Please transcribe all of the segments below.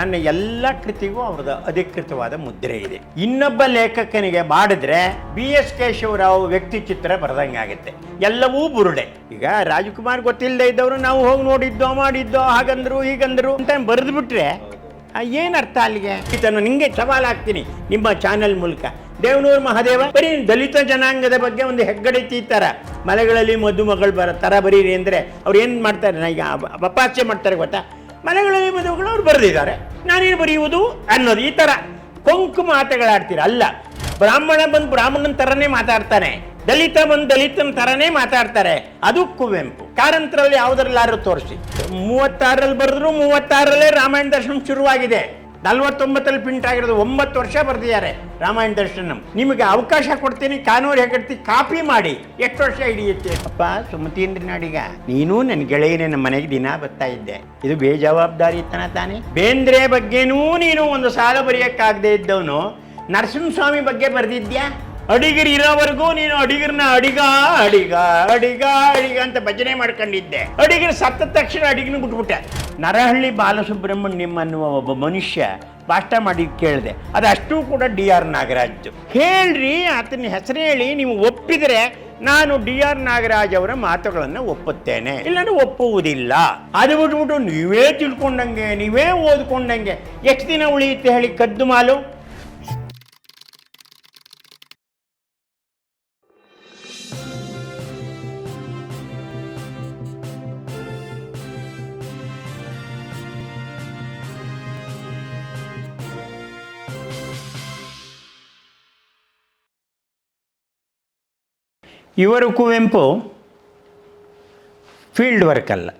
ನನ್ನ ಎಲ್ಲ ಕೃತಿಗೂ ಅವ್ರದ್ದು ಅಧಿಕೃತವಾದ ಮುದ್ರೆ ಇದೆ. ಇನ್ನೊಬ್ಬ ಲೇಖಕನಿಗೆ ಮಾಡಿದ್ರೆ ಬಿ ಎಸ್ ಕೇಶವರಾವ್ ವ್ಯಕ್ತಿ ಚಿತ್ರ ಬರೆದಂಗಾಗುತ್ತೆ ಎಲ್ಲವೂ ಬುರುಡೆ. ಈಗ ರಾಜಕುಮಾರ್ ಗೊತ್ತಿಲ್ಲದೆ ಇದ್ದವರು ನಾವು ಹೋಗಿ ನೋಡಿದ್ದೋ, ಮಾಡಿದ್ದೋ, ಹಾಗಂದ್ರು, ಹೀಗಂದ್ರು ಅಂತ ಬರೆದು ಬಿಟ್ರೆ ಏನು ಅರ್ಥ ಅಲ್ಲಿಗೆ? ಇದನ್ನು ನಿಂಗೆ ಸವಾಲು ಹಾಕ್ತೀನಿ. ನಿಮ್ಮ ಚಾನೆಲ್ ಮೂಲಕ. ದೇವನೂರು ಮಹಾದೇವ, ಬರೀ ದಲಿತ ಜನಾಂಗದ ಬಗ್ಗೆ ಒಂದು ಹೆಗ್ಗಡೆ ತೀತಾರ. ಮಲೆಗಳಲ್ಲಿ ಮದುಮಗಳು ಬರ ಥರ ಬರೀರಿ ಅಂದರೆ ಅವ್ರು ಏನು ಮಾಡ್ತಾರೆ? ಈಗ ಅಪ- ಮಾಡ್ತಾರೆ ಗೊತ್ತಾ? ಮಲೆಗಳಲ್ಲಿ ಮದುವೆಗಳು ಅವ್ರು ಬರೆದಿದ್ದಾರೆ. ನಾನೇನು ಬರೆಯುವುದು ಅನ್ನೋದು ಈ ಥರ ಕೊಂಕು ಮಾತುಗಳಾಡ್ತೀರ, ಅಲ್ಲ. ಬ್ರಾಹ್ಮಣ ಬಂದು ಬ್ರಾಹ್ಮಣನ ಥರನೇ ಮಾತಾಡ್ತಾನೆ. ದಲಿತ ಬಂದು ದಲಿತನ ಥರನೇ ಮಾತಾಡ್ತಾರೆ. ಅದು ಕುವೆಂಪು ಕಾರಂತರಲ್ಲಿ ಯಾವುದರಲ್ಲಾರು ತೋರಿಸಿ. ಮೂವತ್ತಾರರಲ್ಲಿ ಬರೆದ್ರು ಮೂವತ್ತಾರಲ್ಲೇ ರಾಮಾಯಣ ದರ್ಶನ ಶುರುವಾಗಿದೆ. ನಲ್ವತ್ತೊಂಬತ್ತಲ್ಲಿ ಪ್ರಿಂಟ್ ಆಗಿರೋದು ಒಂಬತ್ತು ವರ್ಷ ಬರೆದಿದ್ದಾರೆ ರಾಮಾಯಣ ದರ್ಶನಂ. ನಿಮಗೆ ಅವಕಾಶ ಕೊಡ್ತೀನಿ ಕಾನೂರು ಹೆಗಡ್ತಿ ಕಾಪಿ ಮಾಡಿ. ಎಷ್ಟು ವರ್ಷ ಹಿಡಿಯುತ್ತೆ? ಅಪ್ಪ ಸುಮತೀಂದ್ರ ನಾಡಿಗ ನೀನು ನನ್ನ ಗೆಳೆಯನೇ ನಮ್ಮ ಮನೆಗೆ ದಿನ ಬರ್ತಾ ಇದ್ದೆ. ಇದು ಬೇಜವಾಬ್ದಾರಿತನ ತಾನೆ? ಬೇಂದ್ರೆ ಬಗ್ಗೆನೂ ನೀನು ಒಂದು ಸಾಲ ಬರೆಯಕ್ಕಾಗದೇ ಇದ್ದವನು. ನರಸಿಂಹಸ್ವಾಮಿ ಬಗ್ಗೆ ಬರೆದಿದ್ಯಾ? ಅಡಿಗರು ಇರೋವರೆಗೂ ನೀನು ಅಡಿಗರನ್ನ ಅಡಿಗ ಅಡಿಗ ಅಡಿಗ ಅಡಿಗ ಅಂತ ಭಜನೆ ಮಾಡ್ಕೊಂಡಿದ್ದೆ. ಅಡಿಗಿರ್ ಸತ್ತ ತಕ್ಷಣ ಅಡಿಗಿನ ಬಿಟ್ಬಿಟ್ಟೆ. ನರಹಳ್ಳಿ ಬಾಲಸುಬ್ರಹ್ಮಣ್ಯಂ ಅನ್ನುವ ಒಬ್ಬ ಮನುಷ್ಯ ಪಾಠ ಮಾಡಿ ಕೇಳಿದೆ. ಅದು ಅಷ್ಟೂ ಕೂಡ ಡಿ ಆರ್ ನಾಗರಾಜ್ ಹೇಳ್ರಿ, ಆತನ ಹೆಸರು ಹೇಳಿ, ನೀವು ಒಪ್ಪಿದರೆ ನಾನು ಡಿ ಆರ್ ನಾಗರಾಜ್ ಅವರ ಮಾತುಗಳನ್ನು ಒಪ್ಪುತ್ತೇನೆ. ಇಲ್ಲಾಂದ್ರೆ ಒಪ್ಪುವುದಿಲ್ಲ. ಅದು ಬಿಟ್ಬಿಟ್ಟು ನೀವೇ ತಿಳ್ಕೊಂಡಂಗೆ, ನೀವೇ ಓದ್ಕೊಂಡಂಗೆ. ಎಷ್ಟು ದಿನ ಉಳಿಯುತ್ತೆ ಹೇಳಿ ಕದ್ದು ಮಾಲು? ಇವರು ಕುವೆಂಪು ಫೀಲ್ಡ್ ವರ್ಕ್ ಅಲ್ಲ,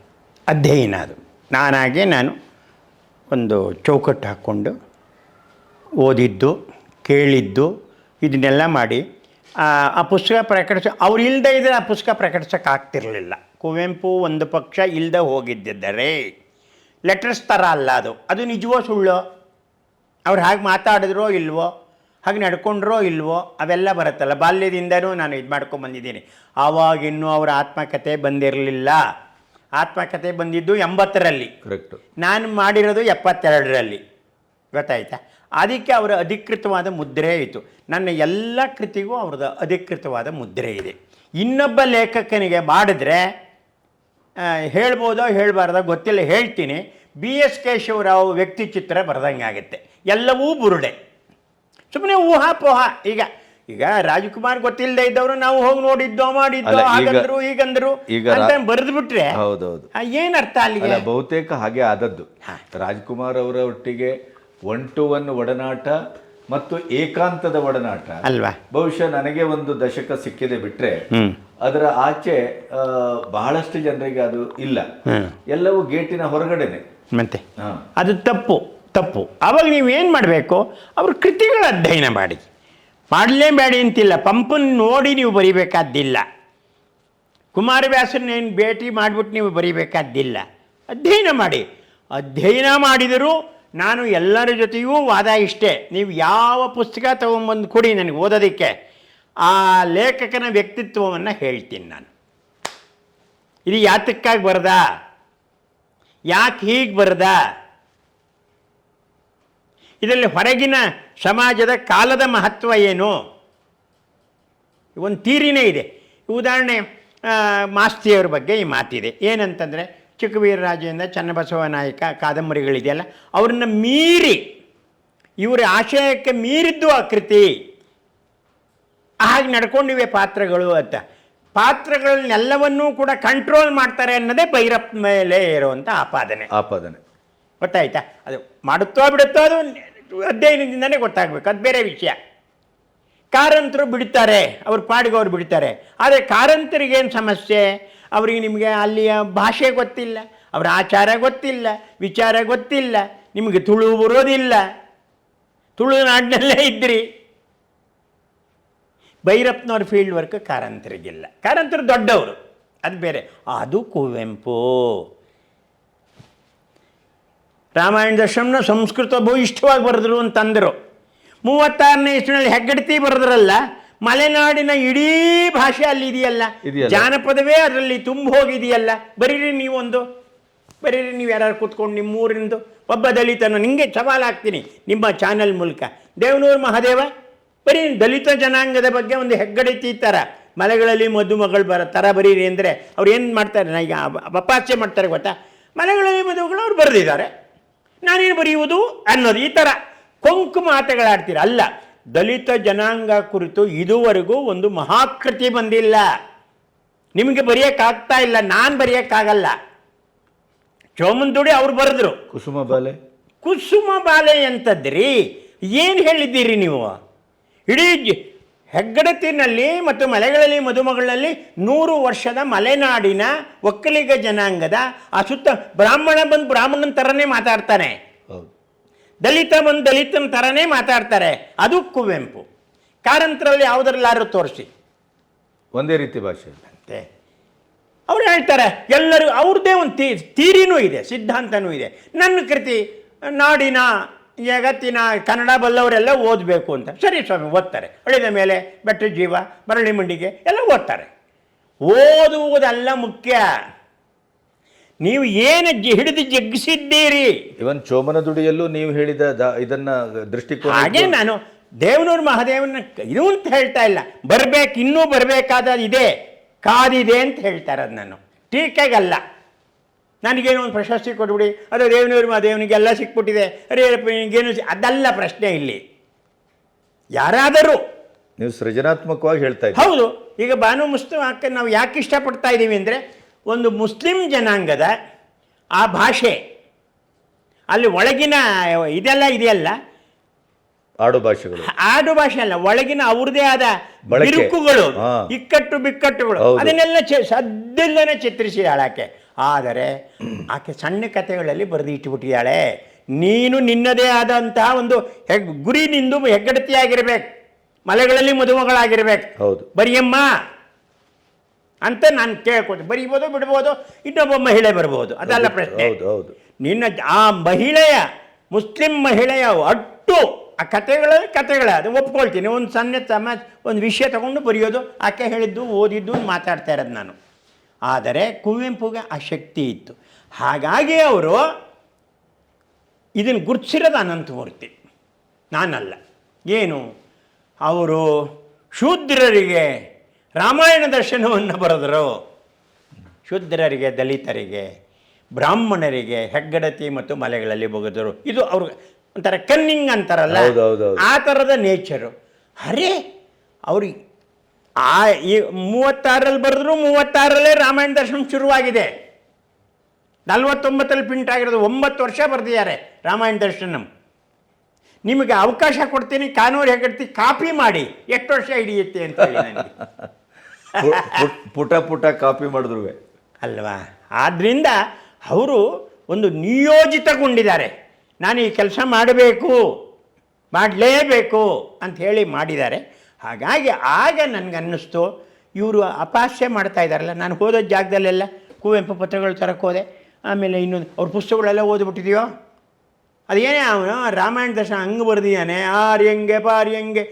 ಅಧ್ಯಯನ ಅದು. ನಾನಾಗೆ ನಾನು ಒಂದು ಚೌಕಟ್ಟು ಹಾಕ್ಕೊಂಡು ಓದಿದ್ದು, ಕೇಳಿದ್ದು, ಇದನ್ನೆಲ್ಲ ಮಾಡಿ, ಆ ಪುಸ್ತಕ ಪ್ರಕಟಿಸ, ಅವ್ರು ಇಲ್ಲದೆ ಇದ್ದರೆ ಆ ಪುಸ್ತಕ ಪ್ರಕಟಿಸೋಕ್ಕಾಗ್ತಿರಲಿಲ್ಲ ಕುವೆಂಪು ಒಂದು ಪಕ್ಷ ಇಲ್ಲದೆ ಹೋಗಿದ್ದಿದ್ದರೆ ಲೆಟರ್ಸ್ ಥರ ಅಲ್ಲ ಅದು. ಅದು ನಿಜವೋ ಸುಳ್ಳೋ? ಅವ್ರು ಹಾಗೆ ಮಾತಾಡಿದ್ರೋ ಇಲ್ವೋ? ಹಾಗೆ ನಡ್ಕೊಂಡ್ರೋ ಇಲ್ವೋ ಅವೆಲ್ಲ ಬರುತ್ತಲ್ಲ. ಬಾಲ್ಯದಿಂದನೂ ನಾನು ಇದು ಮಾಡ್ಕೊಂಡು ಬಂದಿದ್ದೀನಿ. ಆವಾಗಿನ್ನೂ ಅವರ ಆತ್ಮಕತೆ ಬಂದಿರಲಿಲ್ಲ. ಆತ್ಮಕತೆ ಬಂದಿದ್ದು ಎಂಬತ್ತರಲ್ಲಿ. ಕರೆಕ್ಟ್ ನಾನು ಮಾಡಿರೋದು ಎಪ್ಪತ್ತೆರಡರಲ್ಲಿ. ಗೊತ್ತಾಯ್ತಾ? ಅದಕ್ಕೆ ಅವರ ಅಧಿಕೃತವಾದ ಮುದ್ರೆ ಇತ್ತು. ನನ್ನ ಎಲ್ಲ ಕೃತಿಗೂ ಅವ್ರದ್ದು ಅಧಿಕೃತವಾದ ಮುದ್ರೆ ಇದೆ. ಇನ್ನೊಬ್ಬ ಲೇಖಕನಿಗೆ ಮಾಡಿದ್ರೆ ಹೇಳ್ಬೋದೋ ಹೇಳಬಾರ್ದೋ ಗೊತ್ತಿಲ್ಲ ಹೇಳ್ತೀನಿ. ಬಿ ಎಸ್ ಕೇಶವರಾವ್ ವ್ಯಕ್ತಿ ಚಿತ್ರ ಬರೆದಂಗೆ ಆಗುತ್ತೆ ಎಲ್ಲವೂ ಬುರುಡೆ. ಸುಮ್ಮನೆ ಊಹಾಪೋಹ ಈಗ ಈಗ ರಾಜಕುಮಾರ್ ಗೊತ್ತಿಲ್ಲದೆ ಇದ್ದವರು ನಾವು ಹೋಗಿ ನೋಡಿದ್ದೋ ಮಾಡಿದ್ದೋ ಅಲ್ಲ, ಈಗ- ಹಾಗಂದ್ರು ಹೀಗಂದ್ರು ಈಗ ರಾ- ಅಂತ ಬರೆದು ಬಿಟ್ರೆ ಹೌದೌದು. ಏನ್ ಅರ್ಥ ಅಲ್ಲಿ ಅಲ್ಲ ಬಹುತೇಕ ಹಾಗೆ ಆದದ್ದು. ರಾಜ್ಕುಮಾರ್ ಅವರ ಒಟ್ಟಿಗೆ ಒನ್ ಟು ಒನ್ ಒಡನಾಟ ಮತ್ತು ಏಕಾಂತದ ಒಡನಾಟ. ಅಲ್ವಾ? ಬಹುಶಃ ನನಗೆ ಒಂದು ದಶಕ ಸಿಕ್ಕಿದೆ ಬಿಟ್ರೆ ಅದರ ಆಚೆ ಆ, ಬಹಳಷ್ಟು ಜನರಿಗೆ ಅದು ಇಲ್ಲ. ಎಲ್ಲವೂ ಗೇಟಿನ ಹೊರಗಡೆನೆ. ಮತ್ತೆ? ಹಾ. ಅದು ತಪ್ಪು. ತಪ್ಪು. ಆವಾಗ ನೀವೇನು ಮಾಡಬೇಕು? ಅವ್ರ ಕೃತಿಗಳ ಅಧ್ಯಯನ ಮಾಡಿ. ಮಾಡಲೇಬೇಡಿ ಅಂತಿಲ್ಲ. ಪಂಪನ್ನು ನೋಡಿ ನೀವು ಬರಿಬೇಕಾದ್ದಿಲ್ಲ. ಕುಮಾರವ್ಯಾಸನೇನು ಭೇಟಿ ಮಾಡಿಬಿಟ್ಟು ನೀವು ಬರಿಬೇಕಾದ್ದಿಲ್ಲ. ಅಧ್ಯಯನ ಮಾಡಿ. ಅಧ್ಯಯನ ಮಾಡಿದರೂ ನಾನು ಎಲ್ಲರ ಜೊತೆಯೂ ವಾದ ಇಷ್ಟೇ. ನೀವು ಯಾವ ಪುಸ್ತಕ ತೊಗೊಂಬಂದು ಕೊಡಿ ನನಗೆ ಓದೋದಕ್ಕೆ. ಆ ಲೇಖಕನ ವ್ಯಕ್ತಿತ್ವವನ್ನು ಹೇಳ್ತೀನಿ ನಾನು. ಇದು ಯಾತಕ್ಕಾಗಿ ಬರದ? ಯಾಕೆ ಹೀಗೆ ಬರದ? ಇದರಲ್ಲಿ ಹೊರಗಿನ ಸಮಾಜದ ಕಾಲದ ಮಹತ್ವ ಏನು? ಒಂದು ತೀರಿನೇ ಇದೆ. ಉದಾಹರಣೆ ಮಾಸ್ತಿಯವ್ರ ಬಗ್ಗೆ ಈ ಮಾತಿದೆ. ಏನಂತಂದರೆ ಚಿಕ್ಕವೀರರಾಜೇಂದ್ರ ಚನ್ನಬಸವ ನಾಯಕ ಕಾದಂಬರಿಗಳಿದೆಯಲ್ಲ ಅವ್ರನ್ನ ಮೀರಿ ಇವರ ಆಶಯಕ್ಕೆ ಮೀರಿದ್ದು ಆ ಕೃತಿ. ಹಾಗೆ ನಡ್ಕೊಂಡಿವೆ ಪಾತ್ರಗಳು ಅಂತ. ಪಾತ್ರಗಳನ್ನೆಲ್ಲವನ್ನೂ ಕೂಡ ಕಂಟ್ರೋಲ್ ಮಾಡ್ತಾರೆ ಅನ್ನೋದೇ ಭೈರಪ್ಪ ಮೇಲೆ ಇರುವಂಥ ಆಪಾದನೆ. ಆಪಾದನೆ. ಗೊತ್ತಾಯ್ತಾ? ಅದು ಮಾಡುತ್ತೋ ಬಿಡುತ್ತೋ ಅದು ಅಧ್ಯಯನದಿಂದನೇ ಗೊತ್ತಾಗಬೇಕು. ಅದು ಬೇರೆ ವಿಷಯ. ಕಾರಂತರು ಬಿಡ್ತಾರೆ. ಅವ್ರ ಪಾಡಿಗೆ ಅವ್ರು ಬಿಡ್ತಾರೆ. ಆದರೆ ಕಾರಂತರಿಗೇನು ಸಮಸ್ಯೆ? ಅವರಿಗೆ ನಿಮಗೆ ಅಲ್ಲಿಯ ಭಾಷೆ ಗೊತ್ತಿಲ್ಲ. ಅವರ ಆಚಾರ ಗೊತ್ತಿಲ್ಲ. ವಿಚಾರ ಗೊತ್ತಿಲ್ಲ. ನಿಮಗೆ ತುಳು ಬರೋದಿಲ್ಲ. ತುಳುನಾಡಿನಲ್ಲೇ ಇದ್ರಿ. ಭೈರಪ್ಪನವ್ರ ಫೀಲ್ಡ್ ವರ್ಕ್ ಕಾರಂತರಿಗಿಲ್ಲ. ಕಾರಂತರು ದೊಡ್ಡವರು. ಅದು ಬೇರೆ. ಅದು ಕುವೆಂಪು. ರಾಮಾಯಣ ದರ್ಶನ ಸಂಸ್ಕೃತ ಭೂಯಿಷ್ಠವಾಗಿ ಬರೆದ್ರು ಅಂತಂದರು. ಮೂವತ್ತಾರನೇ ಇಸ್ವಿನಲ್ಲಿ ಹೆಗ್ಗಡತಿ ಬರೆದ್ರಲ್ಲ ಮಲೆನಾಡಿನ ಇಡೀ ಭಾಷೆ ಅಲ್ಲಿ ಇದೆಯಲ್ಲ. ಜಾನಪದವೇ ಅದರಲ್ಲಿ ತುಂಬ ಹೋಗಿದೆಯಲ್ಲ? ಬರೀರಿ ನೀವೊಂದು. ಬರೀರಿ ನೀವು ಯಾರು ಕೂತ್ಕೊಂಡು ನಿಮ್ಮ ಊರಿಂದು ಒಬ್ಬ ದಲಿತನ ನಿಮಗೆ ಹಾಕ್ತೀನಿ. ನಿಮ್ಮ ಚಾನೆಲ್ ಮೂಲಕ. ದೇವನೂರು ಮಹಾದೇವ ಬರೀ ದಲಿತ ಜನಾಂಗದ ಬಗ್ಗೆ ಒಂದು ಹೆಗ್ಗಡಿತಿ ಥರ ಮಲೆಗಳಲ್ಲಿ ಮದುಮಗಳು ಬರ ಥರ ಬರೀರಿ ಅಂದರೆ ಅವ್ರು ಏನು ಮಾಡ್ತಾರೆ? ಈಗ ಅಪ- ಅಪಹಾಸ್ಯ ಮಾಡ್ತಾರೆ ಗೊತ್ತಾ? ಮಲೆಗಳಲ್ಲಿ ಮದುಮಗಳು ಅವ್ರು ಬರೆದಿದ್ದಾರೆ. ನಾನೇನು ಬರೆಯುವುದು ಅನ್ನೋದು ಈ ಥರ ಕೊಂಕು ಮಾತುಗಳಾಡ್ತೀರ. ಅಲ್ಲ ದಲಿತ ಜನಾಂಗ ಕುರಿತು ಇದುವರೆಗೂ ಒಂದು ಮಹಾಕೃತಿ ಬಂದಿಲ್ಲ. ನಿಮಗೆ ಬರೆಯೋಕ್ಕಾಗ್ತಾ ಇಲ್ಲ ನಾನು ಬರೆಯೋಕ್ಕಾಗಲ್ಲ. ಚೋಮಂದುಡಿ ಅವ್ರು ಬರೆದ್ರು. ಕುಸುಮ ಬಾಲೆ. ಕುಸುಮ ಬಾಲೆ ಅಂತದ್ರಿ ಏನು ಹೇಳಿದ್ದೀರಿ ನೀವು? ಇಡೀ ಹೆಗ್ಗಡತಿನಲ್ಲಿ ಮತ್ತು ಮಲೆಗಳಲ್ಲಿ ಮದುಮಗಳಲ್ಲಿ ನೂರು ವರ್ಷದ ಮಲೆನಾಡಿನ ಒಕ್ಕಲಿಗ ಜನಾಂಗದ ಆ ಸುತ್ತ ಬ್ರಾಹ್ಮಣ ಬಂದು ಬ್ರಾಹ್ಮಣನ ಥರನೇ ಮಾತಾಡ್ತಾನೆ. ದಲಿತ ಬಂದು ದಲಿತನ ಥರನೇ ಮಾತಾಡ್ತಾರೆ. ಅದು ಕುವೆಂಪು. ಕಾರಂತರಲ್ಲಿ ಯಾವುದರಲ್ಲಾರು ತೋರಿಸಿ. ಒಂದೇ ರೀತಿ ಭಾಷೆ. ಅಂತೆ. ಅವ್ರು ಹೇಳ್ತಾರೆ ಎಲ್ಲರೂ ಅವ್ರದ್ದೇ ಒಂದು ತೀ ತೀರಿನೂ ಇದೆ ಸಿದ್ಧಾಂತನೂ ಇದೆ. ನನ್ನ ಕೃತಿ ನಾಡಿನ ಜಗತ್ತಿನ ಕನ್ನಡ ಬಲ್ಲವರೆಲ್ಲ ಓದಬೇಕು ಅಂತ. ಸರಿ ಸ್ವಾಮಿ ಓದ್ತಾರೆ. ಒಳ್ಳೆದ ಮೇಲೆ ಬೆಟ್ಟ ಜೀವ ಮರಳಿ ಮಂಡಿಗೆ ಎಲ್ಲ ಓದ್ತಾರೆ. ಓದುವುದಲ್ಲ ಮುಖ್ಯ. ನೀವು ಏನು ಹಿಡಿದು ಜಗ್ಗಿಸಿದ್ದೀರಿ? ಇವನ್ ಚೋಮನ ದುಡಿಯಲ್ಲೂ ನೀವು ಹೇಳಿದ ದ- ಇದನ್ನ ದೃಷ್ಟಿಕೋನ ಹಾಗೆ ನಾನು ದೇವನೂರು ಮಹಾದೇವನ ಇದು ಅಂತ ಹೇಳ್ತಾ ಇಲ್ಲ. ಬರ್ಬೇಕು ಇನ್ನೂ ಬರಬೇಕಾದ ಇದೆ. ಕಾದಿದೆ ಅಂತ ಹೇಳ್ತಾರದು ಅದು ನಾನು. ಟೀಕೆಗಲ್ಲ. ನನಗೇನೋ ಒಂದು ಪ್ರಶಸ್ತಿ ಕೊಟ್ಬಿಡಿ. ಅದು ದೇವನೂರು ಮಹಾದೇವನಿಗೆ ಎಲ್ಲ ಸಿಕ್ಬಿಟ್ಟಿದೆ. ಅರೇ ನಿನಗೇನು ಸಿ- ಅದಲ್ಲ ಪ್ರಶ್ನೆ ಇಲ್ಲಿ. ಯಾರಾದರೂ. ನೀವು ಸೃಜನಾತ್ಮಕವಾಗಿ ಹೇಳ್ತಾ ಇದ್ದೀವಿ ಹೌದು. ಈಗ ಬಾನು ಮುಸ್ಲಿಂ ಹಾಕ ನಾವು ಯಾಕೆ ಇಷ್ಟಪಡ್ತಾ ಇದ್ದೀವಿ ಅಂದರೆ ಒಂದು ಮುಸ್ಲಿಂ ಜನಾಂಗದ ಆ ಭಾಷೆ ಅಲ್ಲಿ ಒಳಗಿನ ಇದೆಲ್ಲ ಇದೆಯಲ್ಲ? ಆಡು ಭಾಷೆಗಳು. ಆಡು ಭಾಷೆ ಅಲ್ಲ ಒಳಗಿನ ಅವ್ರದೇ ಆದ ಬಿರುಕುಗಳು ಇಕ್ಕಟ್ಟು ಬಿಕ್ಕಟ್ಟುಗಳು. ಅದನ್ನೆಲ್ಲ ಚೆ- ಸದ್ದಿಲ್ಲದೆ ಆಳಕ್ಕೆ ಆಕೆ ಆದರೆ ಆಕೆ ಸಣ್ಣ ಕಥೆಗಳಲ್ಲಿ ಬರೆದು ಇಟ್ಟುಬಿಟ್ಟಿದ್ದಾಳೆ. ನೀನು ನಿನ್ನದೇ ಆದಂತಹ ಒಂದು ಹೆಗ್ ಗುರಿ ನಿಂದು ಹೆಗ್ಗಡತಿಯಾಗಿರ್ಬೇಕು. ಮಲೆಗಳಲ್ಲಿ ಮದುಮಗಳಾಗಿರ್ಬೇಕು. ಹೌದು. ಬರಿಯಮ್ಮ ಅಂತ ನಾನು ಕೇಳ್ಕೊತೀನಿ ಬರೀಬೋದು ಬಿಡ್ಬೋದು ಇನ್ನೊಬ್ಬ ಮಹಿಳೆ ಬರ್ಬೋದು. ಅದಲ್ಲ ಪ್ರಶ್ನೆ. ಹೌದು ಹೌದು. ನಿನ್ನ ಆ ಮಹಿಳೆಯ ಮುಸ್ಲಿಂ ಮಹಿಳೆಯ ಅಟ್ಟು ಆ ಕಥೆಗಳ ಕಥೆಗಳ ಅದು ಒಪ್ಕೊಳ್ತೀನಿ. ಒಂದು ಸಣ್ಣ ಸಮ ಒಂದು ವಿಷಯ ತಗೊಂಡು ಬರೆಯೋದು ಆಕೆ ಹೇಳಿದ್ದು ಓದಿದ್ದು ಮಾತಾಡ್ತಾ ಇರೋದು ನಾನು. ಆದರೆ ಕುವೆಂಪುಗೆ ಆ ಶಕ್ತಿ ಇತ್ತು. ಹಾಗಾಗಿ ಅವರು ಇದನ್ನು ಗುರುತಿಸಿರೋದು ಅನಂತಮೂರ್ತಿ. ನಾನಲ್ಲ. ಏನು? ಅವರು ಶೂದ್ರರಿಗೆ ರಾಮಾಯಣ ದರ್ಶನವನ್ನು ಬರೆದರು. ಶೂದ್ರರಿಗೆ ದಲಿತರಿಗೆ ಬ್ರಾಹ್ಮಣರಿಗೆ ಹೆಗ್ಗಡತಿ ಮತ್ತು ಮಲೆಗಳಲ್ಲಿ ಬಗೆದರು. ಇದು ಅವ್ರ ಒಂಥರ ಕನ್ನಿಂಗ್ ಅಂತಾರಲ್ಲ. ಆ ಥರದ ನೇಚರು ಅರೆ ಅವ್ರು ಆ ಈ ಮೂವತ್ತಾರಲ್ಲಿ ಬರೆದ್ರು ಮೂವತ್ತಾರಲ್ಲೇ ರಾಮಾಯಣ ದರ್ಶನ ಶುರುವಾಗಿದೆ. ನಲ್ವತ್ತೊಂಬತ್ತಲ್ಲಿ ಪ್ರಿಂಟ್ ಆಗಿರೋದು ಒಂಬತ್ತು ವರ್ಷ ಬರೆದಿದ್ದಾರೆ ರಾಮಾಯಣ ದರ್ಶನಂ. ನಿಮಗೆ ಅವಕಾಶ ಕೊಡ್ತೀನಿ ಕಾನೂರು ಹೆಗಡ್ತಿ ಕಾಪಿ ಮಾಡಿ. ಎಷ್ಟು ವರ್ಷ ಹಿಡಿಯುತ್ತೆ ಅಂತ ಪುಟ ಪುಟ ಕಾಪಿ ಮಾಡಿದ್ರು ಅಲ್ವಾ? ಆದ್ದರಿಂದ ಅವರು ಒಂದು ನಿಯೋಜಿತಗೊಂಡಿದ್ದಾರೆ. ನಾನು ಈ ಕೆಲಸ ಮಾಡಬೇಕು ಮಾಡಲೇಬೇಕು ಅಂತ ಹೇಳಿ ಮಾಡಿದ್ದಾರೆ. ಹಾಗಾಗಿ ಆಗ ನನಗನ್ನಿಸ್ತು, ಇವರು ಅಪಾಸ್ಯ ಮಾಡ್ತಾ ಇದ್ದಾರಲ್ಲ, ನಾನು ಹೋದ ಜಾಗದಲ್ಲೆಲ್ಲ ಕುವೆಂಪು ಪತ್ರಗಳು ತರಕ್ಕೆ ಹೋದೆ. ಆಮೇಲೆ ಇನ್ನೊಂದು, ಅವ್ರ ಪುಸ್ತಕಗಳೆಲ್ಲ ಓದ್ಬಿಟ್ಟಿದೆಯೋ? ಅದೇನೇ ಅವನು ರಾಮಾಯಣ ದರ್ಶನ ಹಂಗೆ ಬರೆದಿದ್ದಾನೆ ಆರ್ಯಂಗೆ ಪಾರ್ಯಂಗೆ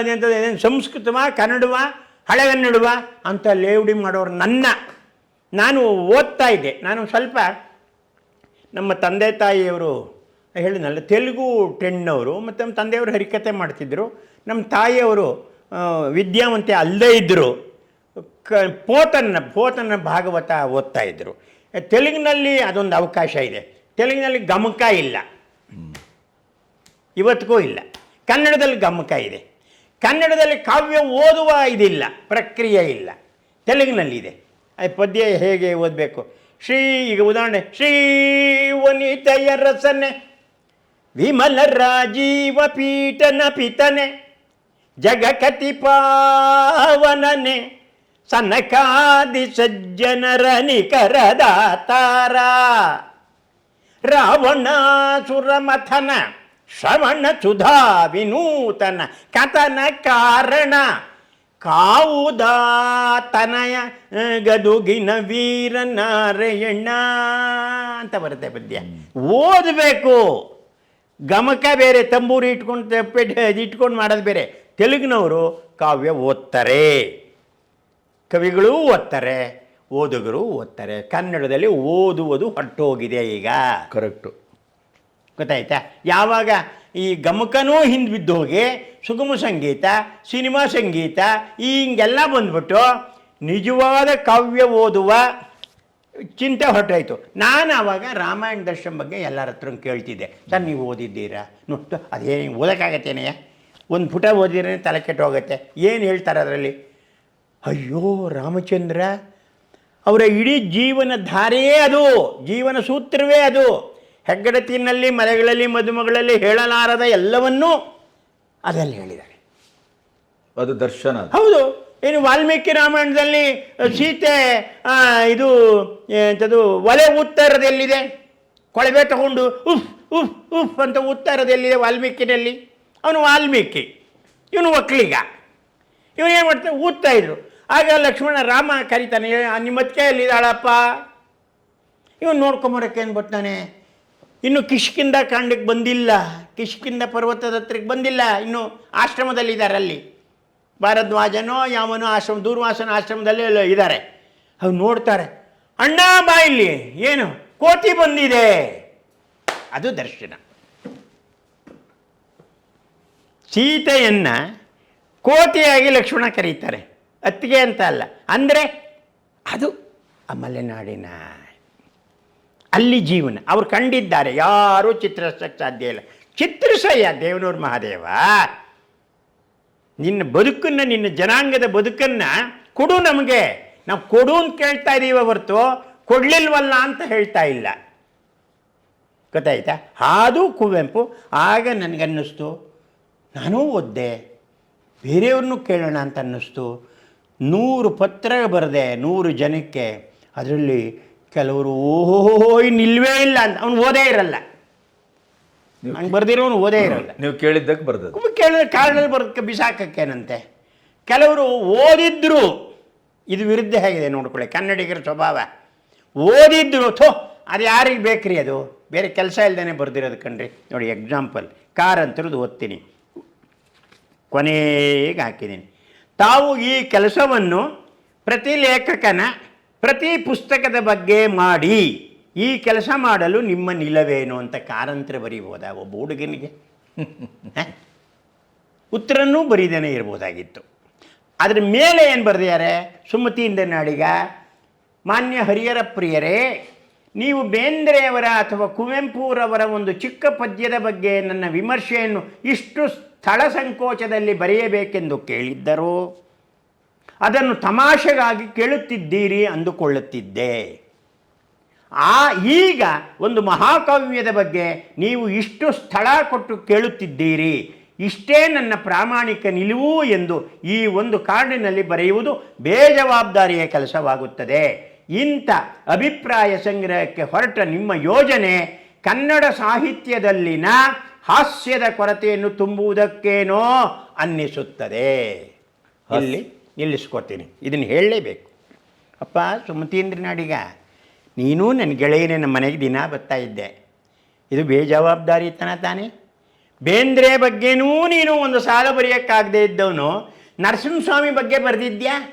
ಏನೇನು ಸಂಸ್ಕೃತವ, ಕನ್ನಡವ, ಹಳೆಗನ್ನಡವ ಅಂತ ಲೇವಡಿ ಮಾಡೋರು ನನ್ನ. ನಾನು ಓದ್ತಾ ಇದ್ದೆ. ನಾನು ಸ್ವಲ್ಪ ನಮ್ಮ ತಂದೆ ತಾಯಿಯವರು ಹೇಳಿದ್ನಲ್ಲ ತೆಲುಗು ಟೆಣ್ಣವರು ಮತ್ತು ನಮ್ಮ ತಂದೆಯವರು ಹರಿಕತೆ ಮಾಡ್ತಿದ್ದರು ನಮ್ಮ ತಾಯಿಯವರು ವಿದ್ಯಾವಂತೆ ಅಲ್ಲದೇ ಇದ್ದರು ಕ, ಪೋತನ್ನ ಪೋತನ ಭಾಗವತ ಓದ್ತಾ ಇದ್ದರು ತೆಲುಗಿನಲ್ಲಿ ಅದೊಂದು ಅವಕಾಶ ಇದೆ. ತೆಲುಗಿನಲ್ಲಿ ಗಮಕ ಇಲ್ಲ. ಇವತ್ತಿಗೂ ಇಲ್ಲ. ಕನ್ನಡದಲ್ಲಿ ಗಮಕ ಇದೆ. ಕನ್ನಡದಲ್ಲಿ ಕಾವ್ಯ ಓದುವ ಇದಿಲ್ಲ, ಪ್ರಕ್ರಿಯೆ ಇಲ್ಲ. ತೆಲುಗಿನಲ್ಲಿದೆ ಆ, ಪದ್ಯ ಹೇಗೆ ಓದಬೇಕು? ಶ್ರೀ, ಈಗ ಉದಾಹರಣೆ, ಶ್ರೀ ವನಿತೆಯ ರಸನೆ. ವಿಮಲ ರಾಜೀವ ಪೀಠನ ಪಿತನೆ ಜಗಕತಿ ಪಾವನನೆ ಸನಕಾದಿ ಸಜ್ಜನರ ನಿಕರದಾತಾರ ರಾವಣಾಸುರ ಮಥನ ಶ್ರವಣ ಸುಧಾ ವಿನೂತನ ಕಥನ ಕಾರಣ, ಕಾವುದಾತನಯ ಗದುಗಿನ ವೀರ ನಾರಾಯಣ ಅಂತ ಬರುತ್ತೆ ಪದ್ಯ. ಓದಬೇಕು. ಗಮಕ ಬೇರೆ ತಂಬೂರಿ ಇಟ್ಕೊಂಡು ಇಟ್ಕೊಂಡು ಮಾಡೋದು ಬೇರೆ. ತೆಲುಗಿನವರು ಕಾವ್ಯ ಓದ್ತಾರೆ. ಕವಿಗಳೂ ಓದ್ತಾರೆ ಓದುಗರು ಓದ್ತಾರೆ. ಕನ್ನಡದಲ್ಲಿ ಓದುವುದು ಹೊರಟೋಗಿದೆ ಈಗ. ಕರೆಕ್ಟು ಗೊತ್ತಾಯ್ತಾ? ಯಾವಾಗ ಈ ಗಮಕನೂ ಹಿಂದೆ ಬಿದ್ದು ಹೋಗಿ ಸುಗಮ ಸಂಗೀತ ಸಿನಿಮಾ ಸಂಗೀತ ಈ ಹಿಂಗೆಲ್ಲ ಬಂದ್ಬಿಟ್ಟು ನಿಜವಾದ ಕಾವ್ಯ ಓದುವ ಚಿಂತೆ ಹೊರಟಾಯ್ತು ನಾನು ಆವಾಗ ರಾಮಾಯಣ ದರ್ಶನ ಬಗ್ಗೆ ಎಲ್ಲರ ಹತ್ರ ಕೇಳ್ತಿದ್ದೆ. ಸರ್ ನೀವು ಓದಿದ್ದೀರಾ? ನೋಟ್ಟು ಅದೇನು ಓದೋಕ್ಕಾಗತ್ತೇನೆಯ ಒಂದು ಪುಟ ಓದಿದ್ರೆ ತಲೆ ಕೆಟ್ಟು ಹೋಗುತ್ತೆ. ಏನು ಹೇಳ್ತಾರೆ ಅದರಲ್ಲಿ? ಅಯ್ಯೋ ರಾಮಚಂದ್ರ ಅವರ ಇಡೀ ಜೀವನ ಧಾರೆಯೇ ಅದು. ಜೀವನ ಸೂತ್ರವೇ ಅದು. ಹೆಗ್ಗಡತಿನಲ್ಲಿ ಮಲೆಗಳಲ್ಲಿ ಮದುಮಗಳಲ್ಲಿ ಹೇಳಲಾರದ ಎಲ್ಲವನ್ನೂ ಅದರಲ್ಲಿ ಹೇಳಿದ್ದಾರೆ. ಅದು ದರ್ಶನ. ಹೌದು. ಏನು ವಾಲ್ಮೀಕಿ ರಾಮಾಯಣದಲ್ಲಿ ಸೀತೆ ಇದು ಎಂಥದ್ದು ಒಲೆ ಉತ್ತರದೆಲ್ಲಿದೆ? ಕೊಳವೆ ತಗೊಂಡು ಉಫ್ ಉಫ್ ಉಫ್ ಅಂತ ಉತ್ತರದೆಲ್ಲಿದೆ ವಾಲ್ಮೀಕಿನಲ್ಲಿ? ಅವನು ವಾಲ್ಮೀಕಿ ಇವನು ಒಕ್ಕಲಿಗ. ಇವನು ಏನು ಮಾಡ್ತಾನೆ ಊದ್ತಾ ಇದ್ರು. ಆಗ ಲಕ್ಷ್ಮಣ ರಾಮ ಕರಿತಾನೆ "ಏ, ನಿಮ್ಮ ಎಲ್ಲಿದ್ದಾಳಪ್ಪ? ಇವನು ನೋಡ್ಕೊಂಬರಕ್ಕೆ ಏನು ಬರ್ತಾನೆ? ಇನ್ನು ಕಿಷ್ಕಿಂದ ಕಾಂಡಕ್ಕೆ ಬಂದಿಲ್ಲ ಕಿಷ್ಕಿಂದ ಪರ್ವತದ ಹತ್ರಕ್ಕೆ ಬಂದಿಲ್ಲ ಇನ್ನು ಆಶ್ರಮದಲ್ಲಿದ್ದಾರೆ ಅಲ್ಲಿ. ಭಾರದ್ವಾಜನೋ ಯಾವನೋ ಆಶ್ರಮ, ದೂರ್ವಾಸನ ಆಶ್ರಮದಲ್ಲೇ ಇದ್ದಾರೆ. ಅವ್ರು ನೋಡ್ತಾರೆ, ಅಣ್ಣ ಬಾ ಇಲ್ಲಿ, ಏನು ಕೋತಿ ಬಂದಿದೆ. ಅದು ದರ್ಶನ. ಸೀತೆಯನ್ನು ಕೋತಿಯಾಗಿ ಲಕ್ಷ್ಮಣ ಕರೀತಾರೆ. ಅತ್ತಿಗೆ ಅಂತ ಅಲ್ಲ, ಅಂದರೆ ಅದು ಆ ಮಲೆನಾಡಿನ ಅಲ್ಲಿ ಜೀವನ. ಅವ್ರು ಕಂಡಿದ್ದಾರೆ, ಯಾರೂ ಚಿತ್ರಿಸಕ್ಕೆ ಸಾಧ್ಯ ಇಲ್ಲ. ಚಿತ್ರಿಸಯ್ಯ ದೇವನೂರು ಮಹಾದೇವ ನಿನ್ನ ಬದುಕನ್ನು, ನಿನ್ನ ಜನಾಂಗದ ಬದುಕನ್ನು ಕೊಡು ನಮಗೆ. ನಾವು ಕೊಡು ಅಂತ ಕೇಳ್ತಾ ಇದ್ದೀವ ಹೊರತು ಕೊಡಲಿಲ್ವಲ್ಲ ಅಂತ ಹೇಳ್ತಾ ಇಲ್ಲ. ಗೊತ್ತಾಯ್ತಾ? ಹಾದು ಕುವೆಂಪು, ಆಗ ನನಗನ್ನಿಸ್ತು, ನಾನೂ ಓದ್ದೆ ಬೇರೆಯವ್ರನ್ನೂ ಕೇಳೋಣ ಅಂತ ಅನ್ನಿಸ್ತು. ನೂರು ಪತ್ರ ಬರೆದೆ, ನೂರು ಜನಕ್ಕೆ. ಅದರಲ್ಲಿ ಕೆಲವರು ಓಹೋ ನಿಲ್ವೇ ಇಲ್ಲ ಅಂತ. ಅವ್ನು ಓದೇ ಇರಲ್ಲ. ನೀವು ಹಂಗೆ ಬರ್ದಿರೋನು ಓದೇ ಇರಲ್ಲ. ನೀವು ಕೇಳಿದ್ದಕ್ಕೆ ಬರ್ತದೆ. ಕೇಳಿದ್ರೆ ಕಾರಣದಲ್ಲಿ ಬರೋದಕ್ಕೆ ಬಿಸಾಕಕ್ಕೇನಂತೆ? ಕೆಲವರು ಓದಿದ್ರು ಇದು ವಿರುದ್ಧ ಹೇಗಿದೆ ನೋಡ್ಕೊಳ್ಳಿ ಕನ್ನಡಿಗರ ಸ್ವಭಾವ. ಓದಿದ್ರು ಥೋ ಅದು ಯಾರಿಗೆ ಬೇಕ್ರಿ ಅದು? ಬೇರೆ ಕೆಲಸ ಇಲ್ಲದೇ ಬರ್ದಿರೋದು ಕಣ್ರಿ. ನೋಡಿ ಎಕ್ಸಾಂಪಲ್ ಕಾರ್ ಅಂತಿರೋದು ಓದ್ತೀನಿ. ಕೊನೆಗೆ ಹಾಕಿದ್ದೀನಿ. ತಾವು ಈ ಕೆಲಸವನ್ನು ಪ್ರತಿ ಲೇಖಕನ ಪ್ರತಿ ಪುಸ್ತಕದ ಬಗ್ಗೆ ಮಾಡಿ. ಈ ಕೆಲಸ ಮಾಡಲು ನಿಮ್ಮ ನಿಲವೇನು ಅಂತ ಕಾರಂತ್ರ ಬರೀಬೋದ? ಒಬ್ಬ ಹುಡುಗನಿಗೆ? ಉತ್ತರನೂ ಬರೀದೇನೆ ಇರ್ಬೋದಾಗಿತ್ತು ಅದರ ಮೇಲೆ ಏನು ಬರೆದಿದ್ದಾರೆ ಸುಮತಿಯಿಂದ ನಾಡಿಗ ಮಾನ್ಯ ಹರಿಹರ ಪ್ರಿಯರೇ ನೀವು ಬೇಂದ್ರೆಯವರ ಅಥವಾ ಕುವೆಂಪುರವರ ಒಂದು ಚಿಕ್ಕ ಪದ್ಯದ ಬಗ್ಗೆ ನನ್ನ ವಿಮರ್ಶೆಯನ್ನು ಇಷ್ಟು ಸ್ಥಳ ಸಂಕೋಚದಲ್ಲಿ ಬರೆಯಬೇಕೆಂದು ಕೇಳಿದ್ದರು? ಅದನ್ನು ತಮಾಷೆಗಾಗಿ ಕೇಳುತ್ತಿದ್ದೀರಿ ಅಂದುಕೊಳ್ಳುತ್ತಿದ್ದೆ. ಆ ಈಗ ಒಂದು ಮಹಾಕಾವ್ಯದ ಬಗ್ಗೆ ನೀವು ಇಷ್ಟು ಸ್ಥಳ ಕೊಟ್ಟು ಕೇಳುತ್ತಿದ್ದೀರಿ, ಇಷ್ಟೇ ನನ್ನ ಪ್ರಾಮಾಣಿಕ ನಿಲುವು ಎಂದು ಈ ಒಂದು ಕಾರ್ಡಿನಲ್ಲಿ ಬರೆಯುವುದು ಬೇಜವಾಬ್ದಾರಿಯ ಕೆಲಸವಾಗುತ್ತದೆ. ಇಂಥ ಅಭಿಪ್ರಾಯ ಸಂಗ್ರಹಕ್ಕೆ ಹೊರಟ ನಿಮ್ಮ ಯೋಜನೆ ಕನ್ನಡ ಸಾಹಿತ್ಯದಲ್ಲಿನ ಹಾಸ್ಯದ ಕೊರತೆಯನ್ನು ತುಂಬುವುದಕ್ಕೇನೋ ಅನ್ನಿಸುತ್ತದೆ. ಅಲ್ಲಿ ನಿಲ್ಲಿಸ್ಕೊತೀನಿ ಇದನ್ನು ಹೇಳಲೇಬೇಕು. ಅಪ್ಪ ಸುಮತೀಂದ್ರ ನಾಡಿಗ ನೀನು ನನ್ನ ಗೆಳೆಯನೇ ನಮ್ಮ ಮನೆಗೆ ದಿನ ಬರ್ತಾ ಇದ್ದೆ. ಇದು ಬೇಜವಾಬ್ದಾರಿತನ ತಾನೇ? ಬೇಂದ್ರೆ ಬಗ್ಗೆನೂ ನೀನು ಒಂದು ಸಾಲ ಬರೆಯೋಕ್ಕಾಗದೇ ಇದ್ದವನು ನರಸಿಂಹಸ್ವಾಮಿ ಬಗ್ಗೆ ಬರೆದಿದ್ಯಾ?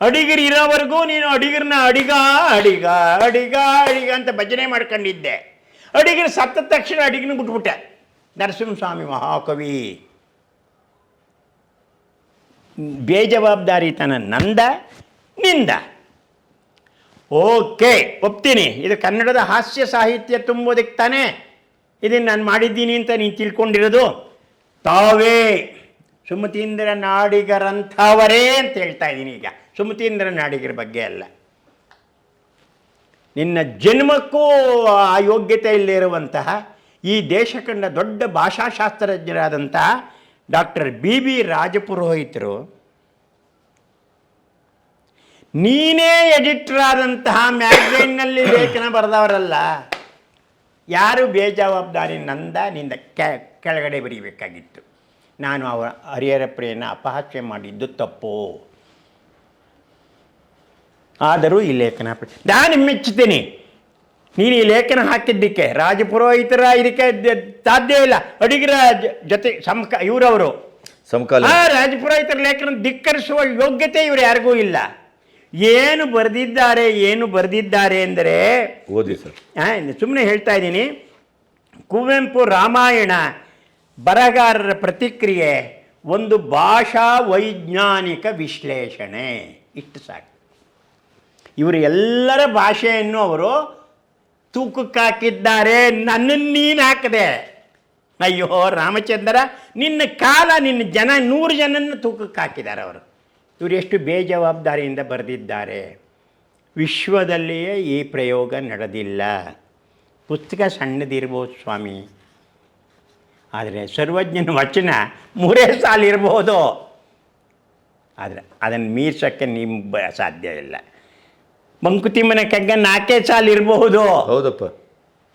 ಅಡಿಗರು ಇರೋವರೆಗೂ ನೀನು ಅಡಿಗರನ್ನ ಅಡಿಗ ಅಡಿಗ ಅಡಿಗ ಅಡಿಗ ಅಂತ ಭಜನೆ ಮಾಡ್ಕೊಂಡಿದ್ದೆ. ಅಡಿಗರು ಸತ್ತ ತಕ್ಷಣ ಅಡಿಗನ ಬಿಟ್ಬಿಟ್ಟೆ. ನರಸಿಂಹಸ್ವಾಮಿ ಮಹಾಕವಿ. ಬೇಜವಾಬ್ದಾರಿತನ ನಂದ, ನಿಂದ. ಓಕೆ, ಒಪ್ತೀನಿ. ಇದು ಕನ್ನಡದ ಹಾಸ್ಯ ಸಾಹಿತ್ಯ ತುಂಬೋದಕ್ಕೆ ತಾನೇ. ಇದನ್ನು ನಾನು ಮಾಡಿದ್ದೀನಿ ಅಂತ ನೀನು ತಿಳ್ಕೊಂಡಿರೋದು. ತಾವೇ ಸುಮತೀಂದ್ರ ನಾಡಿಗರಂಥವರೇ ಅಂತ ಹೇಳ್ತಾ ಇದ್ದೀನಿ ಈಗ. ಸುಮತೀಂದ್ರ ನಾಡಿಗರ ಬಗ್ಗೆ ಅಲ್ಲ. ನಿನ್ನ ಜನ್ಮಕ್ಕೂ ಆ ಯೋಗ್ಯತೆ ಇಲ್ಲಿರುವಂತಹ ಈ ದೇಶ ಕಂಡ ದೊಡ್ಡ ಭಾಷಾಶಾಸ್ತ್ರಜ್ಞರಾದಂತಹ ಡಾಕ್ಟರ್ ಬಿ ಬಿ ರಾಜಪುರೋಹಿತರು ನೀನೇ ಎಡಿಟರ್ ಆದಂತಹ ಮ್ಯಾಗಝೈನ್ನಲ್ಲಿ ಲೇಖನ ಬರೆದವರಲ್ಲ. ಯಾರು ಬೇಜವಾಬ್ದಾರಿ ನಂದ ನಿಂದ ಕೆ ಕೆಳಗಡೆ ಬರೀಬೇಕಾಗಿತ್ತು. ನಾನು ಅವರ ಹರಿಹರ ಪ್ರಿಯನ ಅಪಹಾಸ್ಯ ಮಾಡಿದ್ದು ತಪ್ಪು. ಆದರೂ ಈ ಲೇಖನ ನಾನು ಮೆಚ್ಚುತ್ತೇನೆ ನೀನು ಈ ಲೇಖನ ಹಾಕಿದ್ದಕ್ಕೆ ರಾಜಪುರೋಹಿತರ ಇದಕ್ಕೆ ಸಾಧ್ಯ ಇಲ್ಲ. ಅಡಿಗರ ಜೊತೆ ಸಮಕ ಇವರವರು. ಸಮಕಾಲ ರಾಜಪುರೋಹಿತರ ಲೇಖನ ಧಿಕ್ಕರಿಸುವ ಯೋಗ್ಯತೆ ಇವರು ಯಾರಿಗೂ ಇಲ್ಲ. ಏನು ಬರೆದಿದ್ದಾರೆ ಏನು ಬರೆದಿದ್ದಾರೆ ಅಂದರೆ ಓದಿ ಸರ್. ಸುಮ್ಮನೆ ಹೇಳ್ತಾ ಇದ್ದೀನಿ. ಕುವೆಂಪು ರಾಮಾಯಣ ಬರಹಗಾರರ ಪ್ರತಿಕ್ರಿಯೆ ಒಂದು ಭಾಷಾ ವೈಜ್ಞಾನಿಕ ವಿಶ್ಲೇಷಣೆ. ಇಷ್ಟು ಸಾಕು. ಇವರು ಎಲ್ಲರ ಭಾಷೆಯನ್ನು ಅವರು ತೂಕಕ್ಕಾಕಿದ್ದಾರೆ ನನ್ನನ್ನು ನೀನು ಹಾಕದೆ. ಅಯ್ಯೋ ರಾಮಚಂದ್ರ ನಿನ್ನ ಕಾಲ ನಿನ್ನ ಜನ ನೂರು ಜನನ ತೂಕಕ್ಕೆ ಹಾಕಿದ್ದಾರೆ ಅವರು. ಇವರು ಎಷ್ಟು ಬೇಜವಾಬ್ದಾರಿಯಿಂದ ಬರೆದಿದ್ದಾರೆ. ವಿಶ್ವದಲ್ಲಿಯೇ ಈ ಪ್ರಯೋಗ ನಡೆದಿಲ್ಲ. ಪುಸ್ತಕ ಸಣ್ಣದಿರ್ಬೋದು ಸ್ವಾಮಿ. ಆದರೆ ಸರ್ವಜ್ಞನ ವಚನ ಮೂರೇ ಸಾಲಿರ್ಬೋದು ಆದರೆ ಅದನ್ನು ಮೀರ್ಸೋಕ್ಕೆ ನಿಮ್ಮ ಸಾಧ್ಯ ಇಲ್ಲ. ಮಂಕುತಿಮ್ಮನ ಕಗ್ಗ ನಾಲ್ಕೇ ಸಾಲು ಇರಬಹುದು ಹೌದಪ್ಪ.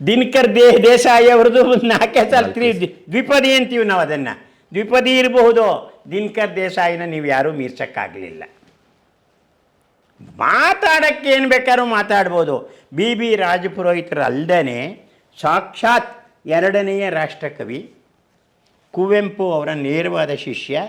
ದಿನಕರ್ ದೇ ದೇಸಾಯಿ ಅವ್ರದ್ದು ನಾಲ್ಕೇ ಸಾಲು ತ್ರೀ ದ್ವಿಪದಿ ಅಂತೀವಿ ನಾವು ಅದನ್ನು ದ್ವಿಪದಿ ಇರಬಹುದು ದಿನಕರ್ ದೇಸಾಯಿನ ನೀವು ಯಾರೂ ಮೀರ್ಸೋಕ್ಕಾಗಲಿಲ್ಲ. ಮಾತಾಡೋಕ್ಕೆ ಏನು ಬೇಕಾದ್ರೂ ಮಾತಾಡ್ಬೋದು. ಬಿ. ಬಿ. ರಾಜಪುರೋಹಿತರಲ್ಲದೇ ಸಾಕ್ಷಾತ್ ಎರಡನೆಯ ರಾಷ್ಟ್ರಕವಿ ಕುವೆಂಪು ಅವರ ನೇರವಾದ ಶಿಷ್ಯ.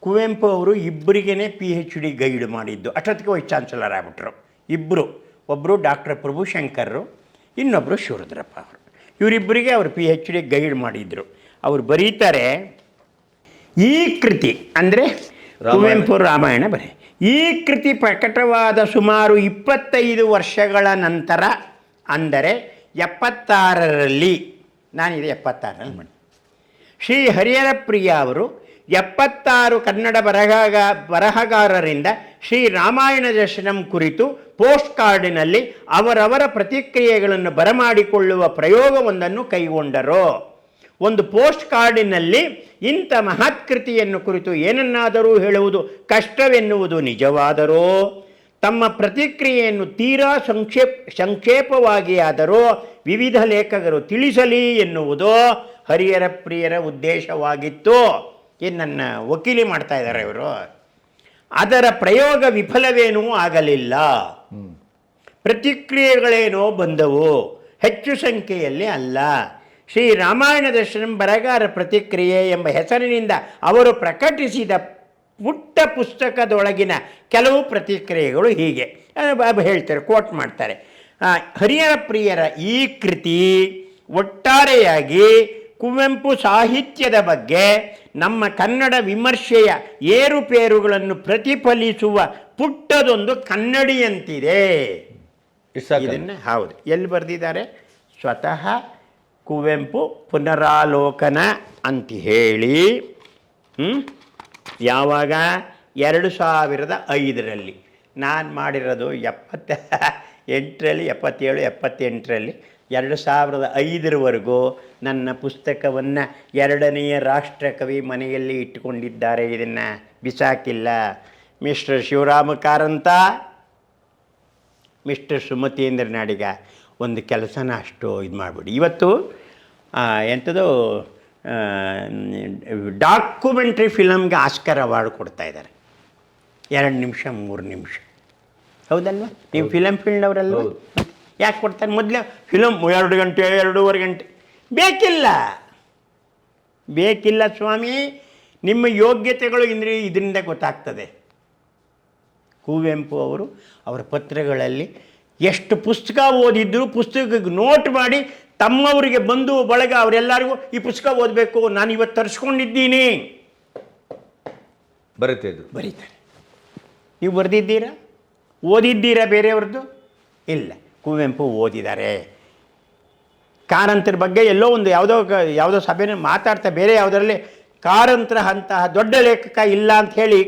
ಕುವೆಂಪು ಅವರು ಇಬ್ಬರಿಗೇ ಪಿ ಹೆಚ್ ಡಿ ಗೈಡ್ ಮಾಡಿದ್ದು. ಅಷ್ಟೊತ್ತಿಗೆ ವೈಸ್ ಚಾನ್ಸಲರ್ ಆಗ್ಬಿಟ್ರು ಇಬ್ಬರು ಒಬ್ಬರು ಡಾಕ್ಟರ್ ಪ್ರಭುಶಂಕರ್ರು ಇನ್ನೊಬ್ಬರು ಶಿವರುದ್ರಪ್ಪ ಅವರು. ಇವರಿಬ್ಬರಿಗೆ ಅವರು ಪಿ ಹೆಚ್ ಡಿ ಗೈಡ್ ಮಾಡಿದ್ರು. ಅವರು ಬರೀತಾರೆ ಈ ಕೃತಿ ಅಂದರೆ ಕುವೆಂಪು ರಾಮಾಯಣ ಬರೆ ಈ ಕೃತಿ ಪ್ರಕಟವಾದ ಸುಮಾರು ಇಪ್ಪತ್ತೈದು ವರ್ಷಗಳ ನಂತರ ಅಂದರೆ ಎಪ್ಪತ್ತಾರರಲ್ಲಿ ನಾನಿದೆ ಎಪ್ಪತ್ತಾರರಲ್ಲಿ ಮಾಡಿ ಶ್ರೀ ಹರಿಹರ ಪ್ರಿಯ ಅವರು ಎಪ್ಪತ್ತಾರು ಕನ್ನಡ ಬರಹಗ ಬರಹಗಾರರಿಂದ ಶ್ರೀ ರಾಮಾಯಣ ದರ್ಶನಂ ಕುರಿತು ಪೋಸ್ಟ್ ಕಾರ್ಡಿನಲ್ಲಿ ಅವರವರ ಪ್ರತಿಕ್ರಿಯೆಗಳನ್ನು ಬರಮಾಡಿಕೊಳ್ಳುವ ಪ್ರಯೋಗವೊಂದನ್ನು ಕೈಗೊಂಡರು. ಒಂದು ಪೋಸ್ಟ್ ಕಾರ್ಡಿನಲ್ಲಿ ಇಂಥ ಮಹತ್ಕೃತಿಯನ್ನು ಕುರಿತು ಏನನ್ನಾದರೂ ಹೇಳುವುದು ಕಷ್ಟವೆನ್ನುವುದು ನಿಜವಾದರೂ? ತಮ್ಮ ಪ್ರತಿಕ್ರಿಯೆಯನ್ನು ತೀರಾ ಸಂಕ್ಷೇಪ ಸಂಕ್ಷೇಪವಾಗಿ ಆದರೂ ವಿವಿಧ ಲೇಖಕರು ತಿಳಿಸಲಿ ಎನ್ನುವುದು ಹರಿಯರ ಪ್ರಿಯರ ಉದ್ದೇಶವಾಗಿತ್ತು ಏನು ನನ್ನ ವಕೀಲಿ ಮಾಡ್ತಾ ಇದ್ದಾರೆ ಇವರು. ಅದರ ಪ್ರಯೋಗ ವಿಫಲವೇನೂ ಆಗಲಿಲ್ಲ. ಪ್ರತಿಕ್ರಿಯೆಗಳೇನೋ ಬಂದವು. ಹೆಚ್ಚು ಸಂಖ್ಯೆಯಲ್ಲಿ ಅಲ್ಲ. ಶ್ರೀ ರಾಮಾಯಣ ದರ್ಶನಂ ಬರಗಾರ ಪ್ರತಿಕ್ರಿಯೆ ಎಂಬ ಹೆಸರಿನಿಂದ ಅವರು ಪ್ರಕಟಿಸಿದ ಪುಟ್ಟ ಪುಸ್ತಕದೊಳಗಿನ ಕೆಲವು ಪ್ರತಿಕ್ರಿಯೆಗಳು ಹೀಗೆ. ಹೇಳ್ತಾರೆ ಕೋಟ್ ಮಾಡ್ತಾರೆ. ಹರಿಹರ ಪ್ರಿಯರ ಈ ಕೃತಿ ಒಟ್ಟಾರೆಯಾಗಿ ಕುವೆಂಪು ಸಾಹಿತ್ಯದ ಬಗ್ಗೆ ನಮ್ಮ ಕನ್ನಡ ವಿಮರ್ಶೆಯ ಏರುಪೇರುಗಳನ್ನು ಪ್ರತಿಫಲಿಸುವ ಪುಟ್ಟದೊಂದು ಕನ್ನಡಿಯಂತಿದೆ. ಇದನ್ನು ಹೌದು. ಎಲ್ಲಿ ಬರೆದಿದ್ದಾರೆ? ಸ್ವತಃ ಕುವೆಂಪು ಪುನರಾಲೋಕನ ಅಂತ ಹೇಳಿ? ಯಾವಾಗ? ಎರಡು ಸಾವಿರದ ಐದರಲ್ಲಿ. ನಾನು ಮಾಡಿರೋದು ಎಪ್ಪತ್ತ ಎಂಟರಲ್ಲಿ, ಎಪ್ಪತ್ತೇಳು, ಎಪ್ಪತ್ತೆಂಟರಲ್ಲಿ. ಎರಡು ಸಾವಿರದ ಐದರವರೆಗೂ ನನ್ನ ಪುಸ್ತಕವನ್ನು ಎರಡನೆಯ ರಾಷ್ಟ್ರಕವಿ ಮನೆಯಲ್ಲಿ ಇಟ್ಟುಕೊಂಡಿದ್ದಾರೆ. ಇದನ್ನು ಬಿಸಾಕಿಲ್ಲ. ಮಿಸ್ಟರ್ ಶಿವರಾಮ ಕಾರಂತ ಮಿಸ್ಟರ್ ಸುಮತೀಂದ್ರ ನಾಡಿಗ ಒಂದು ಕೆಲಸನ ಅಷ್ಟು ಇದು ಮಾಡಿಬಿಡಿ ಇವತ್ತು ಎಂಥದ್ದು ಡಾಕ್ಯುಮೆಂಟ್ರಿ ಫಿಲಮ್ಗೆ ಆಸ್ಕರ್ ಅವಾರ್ಡ್ ಕೊಡ್ತಾ ಇದ್ದಾರೆ. ಎರಡು ನಿಮಿಷ ಮೂರು ನಿಮಿಷ. ಹೌದಲ್ವ? ನೀವು ಫಿಲಮ್ ಫೀಲ್ಡ್ನವರಲ್ಲ. ಯಾಕೆ ಕೊಡ್ತಾರೆ? ಮೊದಲೇ ಫಿಲಮ್ ಎರಡು ಗಂಟೆ ಎರಡೂವರೆ ಗಂಟೆ. ಬೇಕಿಲ್ಲ. ಬೇಕಿಲ್ಲ ಸ್ವಾಮಿ. ನಿಮ್ಮ ಯೋಗ್ಯತೆಗಳು ಇಂದ್ರೆ ಇದರಿಂದ ಗೊತ್ತಾಗ್ತದೆ. ಕುವೆಂಪು ಅವರು ಅವರ ಪತ್ರಗಳಲ್ಲಿ ಎಷ್ಟು ಪುಸ್ತಕ ಓದಿದ್ದರೂ ಪುಸ್ತಕಕ್ಕೆ ನೋಟ್ ಮಾಡಿ ತಮ್ಮವರಿಗೆ ಬಂಧು ಬಳಗ ಅವರೆಲ್ಲರಿಗೂ ಈ ಪುಸ್ತಕ ಓದಬೇಕು. ನಾನು ಇವತ್ತು ತರಿಸ್ಕೊಂಡಿದ್ದೀನಿ. ಬರುತ್ತೆ ಅದು. ಬರೀತಾರೆ. ನೀವು ಬರೆದಿದ್ದೀರಾ? ಓದಿದ್ದೀರಾ ಬೇರೆಯವ್ರದ್ದು? ಇಲ್ಲ. ಕುವೆಂಪು ಓದಿದ್ದಾರೆ. ಕಾರಂತರ ಬಗ್ಗೆ ಎಲ್ಲೋ ಒಂದು ಯಾವುದೋ ಯಾವುದೋ ಸಭೆನ ಮಾತಾಡ್ತಾ ಬೇರೆ ಯಾವುದರಲ್ಲಿ ಕಾರಂತರ ಅಂತಹ ದೊಡ್ಡ ಲೇಖಕ ಇಲ್ಲ ಅಂತ ಹೇಳಿ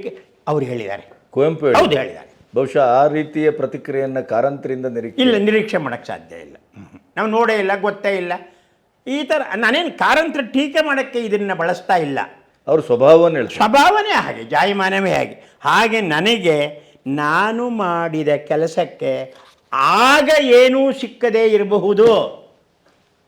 ಅವ್ರು ಹೇಳಿದ್ದಾರೆ. ಕುವೆಂಪು ಹೌದು ಹೇಳಿದ್ದಾರೆ. ಬಹುಶಃ ಆ ರೀತಿಯ ಪ್ರತಿಕ್ರಿಯೆಯನ್ನು ಕಾರಂತರಿಂದ ನಿರೀಕ್ಷೆ ಇಲ್ಲ ನಿರೀಕ್ಷೆ ಮಾಡೋಕ್ಕೆ ಸಾಧ್ಯ ಇಲ್ಲ. ನಾವು ನೋಡೇ ಇಲ್ಲ ಗೊತ್ತೇ ಇಲ್ಲ. ಈ ಥರ ನಾನೇನು ಕಾರಂತರ ಟೀಕೆ ಮಾಡೋಕ್ಕೆ ಇದನ್ನು ಬಳಸ್ತಾ ಇಲ್ಲ. ಅವ್ರ ಸ್ವಭಾವನೇ ಹೇಳಿ ಸ್ವಭಾವನೇ ಹಾಗೆ ಜಾಯಮಾನವೇ ಹಾಗೆ. ಹಾಗೆ ನನಗೆ ನಾನು ಮಾಡಿದ ಕೆಲಸಕ್ಕೆ ಆಗ ಏನೂ ಸಿಕ್ಕದೇ ಇರಬಹುದು.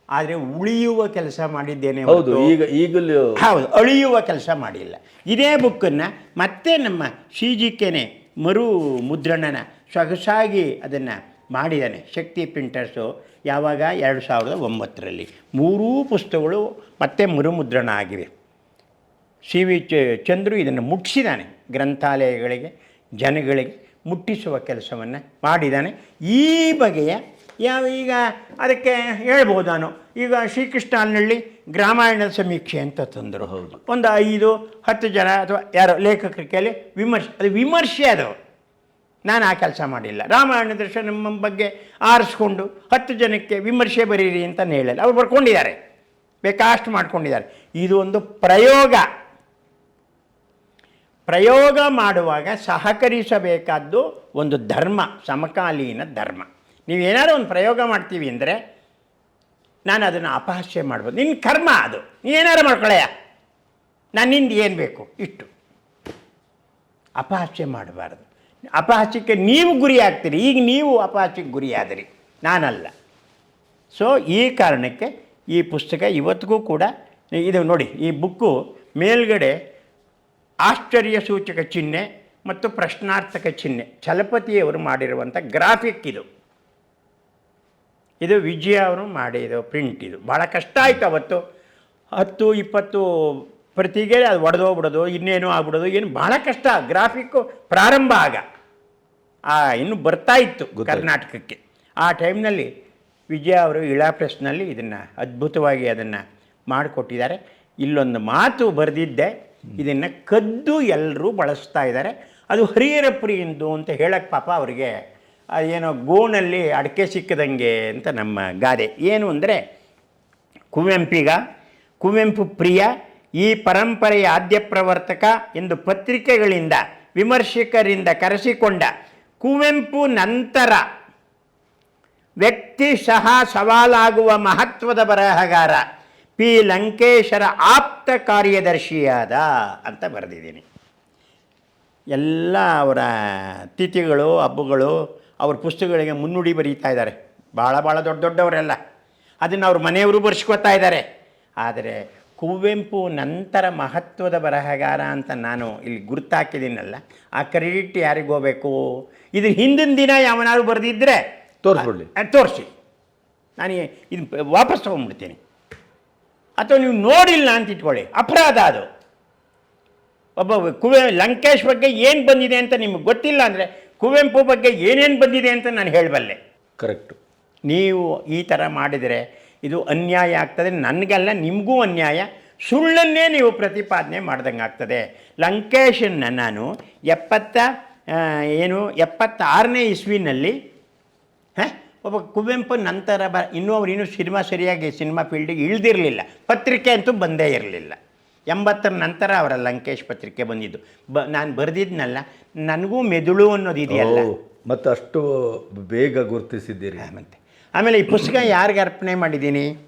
ಆದರೆ ಉಳಿಯುವ ಕೆಲಸ ಮಾಡಿದ್ದೇನೆ ಹೌದು ಈಗ ಈಗಲೂ ಹೌದು ಅಳಿಯುವ ಕೆಲಸ ಮಾಡಿಲ್ಲ. ಇದೇ ಬುಕ್ಕನ್ನು ಮತ್ತೆ ನಮ್ಮ ಸಿ ಜಿ ಕೆನೆ ಮರು ಮುದ್ರಣನ ಸೊಗಸಾಗಿ ಅದನ್ನು ಮಾಡಿದ್ದಾನೆ ಶಕ್ತಿ ಪ್ರಿಂಟರ್ಸು ಯಾವಾಗ? ಎರಡು ಸಾವಿರದ ಒಂಬತ್ತರಲ್ಲಿ. ಮೂರೂ ಪುಸ್ತಕಗಳು ಮತ್ತೆ ಮರುಮುದ್ರಣ ಆಗಿವೆ ಸಿ ವಿ ಚ- ಚಂದ್ರು ಇದನ್ನು ಮುಟ್ಟಿಸಿದ್ದಾನೆ. ಗ್ರಂಥಾಲಯಗಳಿಗೆ ಜನಗಳಿಗೆ ಮುಟ್ಟಿಸುವ ಕೆಲಸವನ್ನು ಮಾಡಿದ್ದಾನೆ. ಈ ಬಗೆಯ ಯಾವ ಈಗ ಅದಕ್ಕೆ ಹೇಳ್ಬೋದು ನಾನು ಈಗ ಶ್ರೀಕೃಷ್ಣ ಅಲ್ನಳ್ಳಿ ಗ್ರಾಮಾಯಣದ ಸಮೀಕ್ಷೆ ಅಂತ ತಂದರು. ಹೌದು. ಒಂದು ಐದು ಹತ್ತು ಜನ ಅಥವಾ ಯಾರೋ ಲೇಖಕರ ಕೇಳಿ ವಿಮರ್ಶೆ ಅದು ವಿಮರ್ಶೆ ಅದು. ನಾನು ಆ ಕೆಲಸ ಮಾಡಿಲ್ಲ. ರಾಮಾಯಣ ದರ್ಶನ ನಮ್ಮ ಬಗ್ಗೆ ಆರಿಸ್ಕೊಂಡು ಹತ್ತು ಜನಕ್ಕೆ ವಿಮರ್ಶೆ ಬರೀರಿ ಅಂತ ಹೇಳಲ್ಲ. ಅವ್ರು ಬರ್ಕೊಂಡಿದ್ದಾರೆ. ಬೇಕಾಷ್ಟು ಮಾಡ್ಕೊಂಡಿದ್ದಾರೆ. ಇದು ಒಂದು ಪ್ರಯೋಗ. ಪ್ರಯೋಗ ಮಾಡುವಾಗ ಸಹಕರಿಸಬೇಕಾದ್ದು ಒಂದು ಧರ್ಮ, ಸಮಕಾಲೀನ ಧರ್ಮ. ನೀವೇನಾದ್ರು ಒಂದು ಪ್ರಯೋಗ ಮಾಡ್ತೀವಿ ಅಂದರೆ ನಾನು ಅದನ್ನು ಅಪಹಾಸ್ಯ ಮಾಡ್ಬೋದು. ನಿನ್ನ ಕರ್ಮ ಅದು. ನೀನೇನಾರು ಮಾಡ್ಕೊಳ್ಳಯ್ಯ ನನ್ನಿಂದ ಏನು ಬೇಕು? ಇಷ್ಟು ಅಪಹಾಸ್ಯ ಮಾಡಬಾರ್ದು. ಅಪಹಾಸ್ಯಕ್ಕೆ ನೀವು ಗುರಿ ಆಗ್ತೀರಿ ಈಗ ನೀವು ಅಪಹಾಸ್ಯಕ್ಕೆ ಗುರಿಯಾದಿರಿ. ನಾನಲ್ಲ. ಸೊ ಈ ಕಾರಣಕ್ಕೆ ಈ ಪುಸ್ತಕ ಇವತ್ತಿಗೂ ಕೂಡ ಇದು ನೋಡಿ, ಈ ಬುಕ್ಕು ಮೇಲ್ಗಡೆ ಆಶ್ಚರ್ಯ ಸೂಚಕ ಚಿಹ್ನೆ ಮತ್ತು ಪ್ರಶ್ನಾರ್ಥಕ ಚಿಹ್ನೆ ಛಲಪತಿಯವರು ಮಾಡಿರುವಂಥ ಗ್ರಾಫಿಕ್ ಇದು. ಇದು ವಿಜಯ ಅವರು ಮಾಡಿರೋ ಪ್ರಿಂಟ್ ಇದು. ಭಾಳ ಕಷ್ಟ ಆಯಿತು ಅವತ್ತು. ಹತ್ತು, ಇಪ್ಪತ್ತು ಪ್ರತಿಗೆ ಅದು ಒಡೆದೋಗ್ಬಿಡೋದು, ಇನ್ನೇನು ಆಗ್ಬಿಡೋದು, ಏನು ಭಾಳ ಕಷ್ಟ. ಗ್ರಾಫಿಕ್ಕು ಪ್ರಾರಂಭ ಆಗ. ಆ ಇನ್ನು ಬರ್ತಾ ಇತ್ತು ಕರ್ನಾಟಕಕ್ಕೆ. ಆ ಟೈಮ್ನಲ್ಲಿ ವಿಜಯ ಅವರು ಇಳಾ ಪ್ರೆಸ್ನಲ್ಲಿ ಇದನ್ನು ಅದ್ಭುತವಾಗಿ ಅದನ್ನು ಮಾಡಿಕೊಟ್ಟಿದ್ದಾರೆ. ಇಲ್ಲೊಂದು ಮಾತು ಬರೆದಿದ್ದೆ ಇದನ್ನು ಕದ್ದು ಎಲ್ಲರೂ ಬಳಸ್ತಾ ಇದ್ದಾರೆ. ಅದು ಹರಿಹರ ಪ್ರಿಯಂದು ಅಂತ ಹೇಳಕ್ಕೆ ಪಾಪ ಅವರಿಗೆ ಅದೇನೋ ಗೋಣಲ್ಲಿ ಅಡಕೆ ಸಿಕ್ಕದಂಗೆ ಅಂತ ನಮ್ಮ ಗಾದೆ. ಏನು ಅಂದರೆ ಕುವೆಂಪಿಗ ಕುವೆಂಪು ಪ್ರಿಯ ಈ ಪರಂಪರೆಯ ಆದ್ಯ ಪ್ರವರ್ತಕ ಎಂದು ಪತ್ರಿಕೆಗಳಿಂದ ವಿಮರ್ಶಕರಿಂದ ಕರೆಸಿಕೊಂಡ ಕುವೆಂಪು ನಂತರ ವ್ಯಕ್ತಿಶಃ ಸವಾಲಾಗುವ ಮಹತ್ವದ ಬರಹಗಾರ ಪಿ. ಲಂಕೇಶರ ಆಪ್ತ ಕಾರ್ಯದರ್ಶಿಯಾದ ಅಂತ ಬರೆದಿದ್ದೀನಿ. ಎಲ್ಲ ಅವರ ತಿಥಿಗಳು, ಹಬ್ಬಗಳು ಅವ್ರ ಪುಸ್ತಕಗಳಿಗೆ ಮುನ್ನುಡಿ ಬರೀತಾ ಇದ್ದಾರೆ. ಭಾಳ ಭಾಳ ದೊಡ್ಡ ದೊಡ್ಡವರೆಲ್ಲ. ಅದನ್ನು ಅವ್ರ ಮನೆಯವರು ಬರ್ಸ್ಕೊತಾ ಇದ್ದಾರೆ. ಆದರೆ ಕುವೆಂಪು ನಂತರ ಮಹತ್ವದ ಬರಹಗಾರ ಅಂತ ನಾನು ಇಲ್ಲಿ ಗುರುತಾಕಿದ್ದೀನಲ್ಲ ಆ ಕ್ರೆಡಿಟ್ ಯಾರಿಗೋಗಬೇಕು ಇದು ಹಿಂದಿನ ದಿನ ಯಾವನಾದ್ರು ಬರೆದಿದ್ದರೆ ತೋರಿಸ್ಬಿಡ್ಲಿ. ತೋರಿಸಿ. ನಾನು ಇದು ವಾಪಸ್ ತೊಗೊಂಡ್ಬಿಡ್ತೀನಿ. ಅಥವಾ ನೀವು ನೋಡಿಲ್ಲ ಅಂತ ಇಟ್ಕೊಳ್ಳಿ. ಅಪರಾಧ ಅದು. ಒಬ್ಬ ಕುವೆ ಲಂಕೇಶ್ ಬಗ್ಗೆ ಏನು ಬಂದಿದೆ ಅಂತ ನಿಮಗೆ ಗೊತ್ತಿಲ್ಲ ಅಂದರೆ ಕುವೆಂಪು ಬಗ್ಗೆ ಏನೇನು ಬಂದಿದೆ ಅಂತ ನಾನು ಹೇಳಬಲ್ಲೆ. ಕರೆಕ್ಟು ನೀವು ಈ ಥರ ಮಾಡಿದರೆ ಇದು ಅನ್ಯಾಯ ಆಗ್ತದೆ. ನನಗಲ್ಲ ನಿಮಗೂ ಅನ್ಯಾಯ. ಸುಳ್ಳನ್ನೇ ನೀವು ಪ್ರತಿಪಾದನೆ ಮಾಡ್ದಂಗೆ ಆಗ್ತದೆ. ಲಂಕೇಶನ್ನ ನಾನು ಎಪ್ಪತ್ತ ಏನು ಎಪ್ಪತ್ತಾರನೇ ಇಸ್ವಿನಲ್ಲಿ ಹಾಂ ಒಬ್ಬ ಕುವೆಂಪು ನಂತರ ಬ ಇನ್ನೂ ಅವ್ರು ಇನ್ನೂ ಸಿನಿಮಾ ಸರಿಯಾಗಿ ಸಿನಿಮಾ ಫೀಲ್ಡಿಗೆ ಇಳ್ದಿರಲಿಲ್ಲ. ಪತ್ರಿಕೆ ಅಂತೂ ಬಂದೇ ಇರಲಿಲ್ಲ. ಎಂಬತ್ತರ ನಂತರ ಅವರ ಲಂಕೇಶ್ ಪತ್ರಿಕೆ ಬಂದಿದ್ದು. ಬ ನಾನು ಬರೆದಿದ್ನಲ್ಲ ನನಗೂ ಮೆದುಳು ಅನ್ನೋದು ಇದೆಯಲ್ಲ. ಮತ್ತಷ್ಟು ಮತ್ತೆ ಅಷ್ಟು ಬೇಗ ಗುರುತಿಸಿದ್ದೀರಿ. ಮತ್ತೆ. ಆಮೇಲೆ ಈ ಪುಸ್ತಕ ಯಾರಿಗೆ ಅರ್ಪಣೆ ಮಾಡಿದ್ದೀನಿ?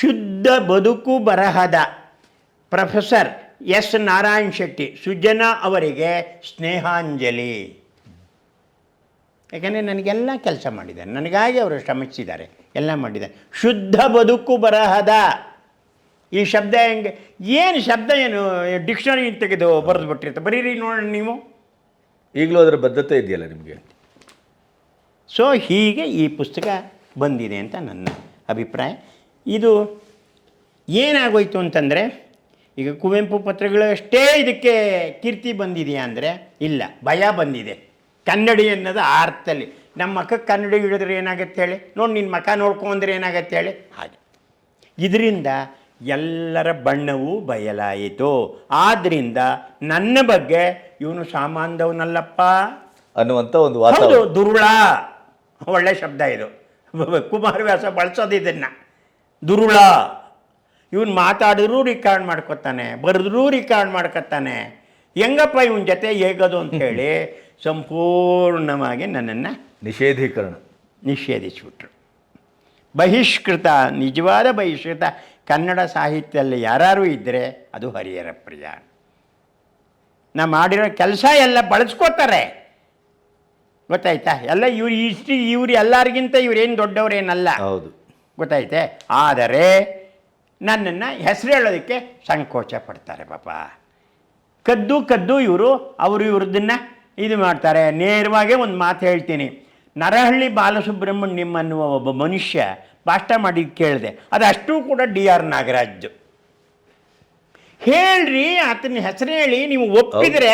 ಶುದ್ಧ ಬದುಕು ಬರಹದ ಪ್ರೊಫೆಸರ್ ಎಸ್ ನಾರಾಯಣ್ ಶೆಟ್ಟಿ ಸುಜನಾ ಅವರಿಗೆ ಸ್ನೇಹಾಂಜಲಿ. ಯಾಕಂದರೆ ನನಗೆಲ್ಲ ಕೆಲಸ ಮಾಡಿದ್ದಾರೆ. ನನಗಾಗಿ ಅವರು ಶ್ರಮಿಸಿದ್ದಾರೆ. ಎಲ್ಲ ಮಾಡಿದ್ದಾರೆ. ಶುದ್ಧ ಬದುಕು ಬರಹದ. ಈ ಶಬ್ದ ಹೆಂಗೆ ಏನು ಶಬ್ದ ಏನು? ಡಿಕ್ಷನರಿ ತೆಗೆದು ಬರೆದು ಬಿಟ್ಟಿರ್ತಾರೆ ಬರೀರಿ ನೋಡೋಣ ನೀವು. ಈಗಲೂ ಅದರ ಬದ್ಧತೆ ಇದೆಯಲ್ಲ ನಿಮಗೆ? ಸೊ ಹೀಗೆ ಈ ಪುಸ್ತಕ ಬಂದಿದೆ ಅಂತ ನನ್ನ ಅಭಿಪ್ರಾಯ. ಇದು ಏನಾಗೋಯ್ತು ಅಂತಂದರೆ ಈಗ ಕುವೆಂಪು ಪತ್ರಗಳು ಅಷ್ಟೇ ಇದಕ್ಕೆ ಕೀರ್ತಿ ಬಂದಿದೆಯಾ ಅಂದರೆ ಇಲ್ಲ ಭಯ ಬಂದಿದೆ. ಕನ್ನಡಿ ಅನ್ನೋದು ಆ ಅರ್ಥದಲ್ಲಿ ನಮ್ಮ ಮಕ್ಕ ಕನ್ನಡಿ ಹಿಡಿದ್ರೆ ಏನಾಗುತ್ತೆ ಹೇಳಿ? ನೋಡಿ ನಿನ್ನ ಮಕ ನೋಡ್ಕೊಂಡ್ರೆ ಏನಾಗತ್ತೆ ಹೇಳಿ? ಹಾಗೆ. ಇದರಿಂದ ಎಲ್ಲರ ಬಣ್ಣವೂ ಬಯಲಾಯಿತು. ಆದ್ದರಿಂದ ನನ್ನ ಬಗ್ಗೆ ಇವನು ಸಾಮಾನ್ಯವನಲ್ಲಪ್ಪ ಅನ್ನುವಂಥ ಒಂದು ದುರುಳ ಒಳ್ಳೆ ಶಬ್ದ ಇದು. ಕುಮಾರವ್ಯಾಸ ಬಳಸೋದು ಇದನ್ನು. ದುರುಳ. ಇವನು ಮಾತಾಡಿದ್ರೂ ರಿಕಾರ್ಡ್ ಮಾಡ್ಕೊತಾನೆ ಬರೆದ್ರೂ ರಿಕಾರ್ಡ್ ಮಾಡ್ಕೊತಾನೆ. ಹೆಂಗಪ್ಪ ಇವನ ಜೊತೆ ಹೇಗದು ಅಂತ ಹೇಳಿ ಸಂಪೂರ್ಣವಾಗಿ ನನ್ನನ್ನು ನಿಷೇಧೀಕರಣ. ನಿಷೇಧಿಸಿಬಿಟ್ರು. ಬಹಿಷ್ಕೃತ ನಿಜವಾದ ಬಹಿಷ್ಕೃತ ಕನ್ನಡ ಸಾಹಿತ್ಯದಲ್ಲಿ ಯಾರು ಇದ್ದರೆ ಅದು ಹರಿಹರ ಪ್ರಿಯ ನಾ ಮಾಡಿರೋ ಕೆಲಸ ಎಲ್ಲ ಬಳಸ್ಕೋತಾರೆ. ಗೊತ್ತಾಯ್ತಾ? ಎಲ್ಲ ಇವ್ರು ಇಷ್ಟು ಇವ್ರು ಎಲ್ಲರಿಗಿಂತ ಇವ್ರೇನು ದೊಡ್ಡವರೇನಲ್ಲ. ಹೌದು. ಗೊತ್ತಾಯ್ತೆ? ಆದರೆ ನನ್ನನ್ನು ಹೆಸರು ಹೇಳೋದಕ್ಕೆ ಸಂಕೋಚ ಪಡ್ತಾರೆ ಪಾಪ. ಕದ್ದು ಕದ್ದು ಇವರು ಅವರು ಇವ್ರದನ್ನ ಇದು ಮಾಡ್ತಾರೆ. ನೇರವಾಗೇ ಒಂದು ಮಾತು ಹೇಳ್ತೀನಿ. ನರಹಳ್ಳಿ ಬಾಲಸುಬ್ರಹ್ಮಣ್ಯಂ ಅನ್ನುವ ಒಬ್ಬ ಮನುಷ್ಯ ಭಾಷಣ ಮಾಡಿ ಕೇಳಿದೆ. ಅದು ಅಷ್ಟೂ ಕೂಡ ಡಿ ಆರ್ ನಾಗರಾಜ್ದು ಹೇಳ್ರಿ ಆತನ ಹೆಸರು ಹೇಳಿ ನೀವು ಒಪ್ಪಿದರೆ.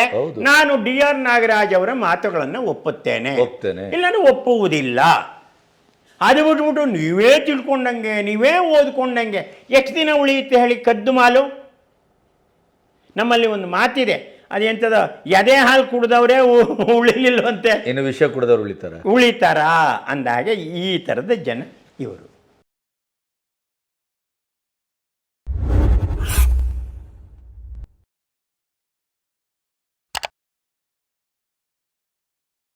ನಾನು ಡಿ ಆರ್ ನಾಗರಾಜ್ ಅವರ ಮಾತುಗಳನ್ನು ಒಪ್ಪುತ್ತೇನೆ. ಒಪ್ತೇನೆ. ಇಲ್ಲ ನಾನು ಒಪ್ಪುವುದಿಲ್ಲ. ಅದು ಬಿಟ್ಬಿಟ್ಟು ನೀವೇ ತಿಳ್ಕೊಂಡಂಗೆ ನೀವೇ ಓದ್ಕೊಂಡಂಗೆ ಎಷ್ಟು ದಿನ ಉಳಿಯುತ್ತೆ ಹೇಳಿ ಕದ್ದು ಮಾಲು? ನಮ್ಮಲ್ಲಿ ಒಂದು ಮಾತಿದೆ ಅದೆಂಥದ ಎದೆ ಹಾಲು ಕುಡಿದವರೇ ಉಳಿಲಿಲ್ಲ ಉಳಿಲಿಲ್ವಂತೆ. ಏನು ವಿಷಯ ಕುಡಿದವ್ರು ಉಳಿತಾರ? ಉಳಿತಾರಾ ಅಂದಾಗೆ ಈ ಥರದ ಜನ ಇವರು.